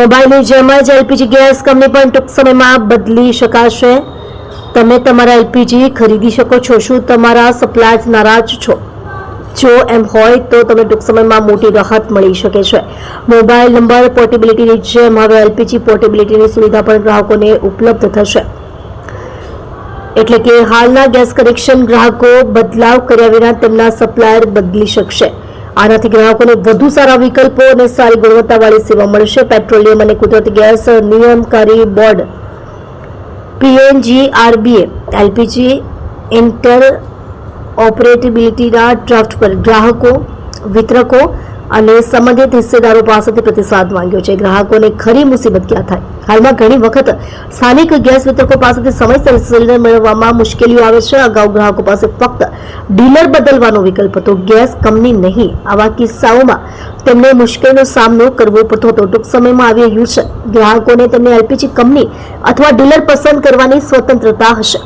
મોબાઈલની જેમ જ એલપીજી ગેસ કંપની પણ ટૂંક સમયમાં બદલી શકાશે. તમે તમારા એલપીજી ખરીદી શકો છો. શું તમારા સપ્લાયર્સ નારાજ છો? જો એમ હોય તો તમે ટૂંક સમયમાં મોટી રાહત મળી શકે છે. મોબાઈલ નંબર, પોર્ટેબિલિટીની જેમ હવે એલપીજી પોર્ટેબિલિટીની સુવિધા પણ ગ્રાહકોને ઉપલબ્ધ થશે. એટલે કે હાલના ગેસ કનેક્શન ગ્રાહકો બદલાવ કર્યા વિના તેમના સપ્લાયર બદલી શકશે. આનાથી ગ્રાહકોને વધુ સારા વિકલ્પો અને સારી ગુણવત્તાવાળી સેવા મળશે. પેટ્રોલિયમ અને કુદરતી ગેસ નિયમકારી બોર્ડ પીએનજીઆરબીએ એલપીજી ઇન્ટર ઓપરેટેબિલિટીના ડ્રાફ્ટ પર ગ્રાહકો, વિતરકો અને સંબંધિત હિસ્સેદારો પાસેથી પ્રતિસાદ માંગ્યો છે. ગ્રાહકોને ખરી મુસીબત ક્યાં થાય? હાલમાં ઘણી વખત સ્થાનિક ગેસ વિતરકો પાસેથી સમયસર સિલિન્ડર મેળવવામાં મુશ્કેલીઓ આવે છે. અગાઉ ગ્રાહકો પાસે ફક્ત ડીલર બદલવાનો વિકલ્પ હતો. ગેસ કંપની નહીં. આવા કિસ્સાઓમાં તેમને મુશ્કેલીનો સામનો કરવો પડતો હતો. ટૂંક સમયમાં આવી રહ્યું છે ગ્રાહકોને તેમને એલપીજી કંપની અથવા ડીલર પસંદ કરવાની સ્વતંત્રતા હશે.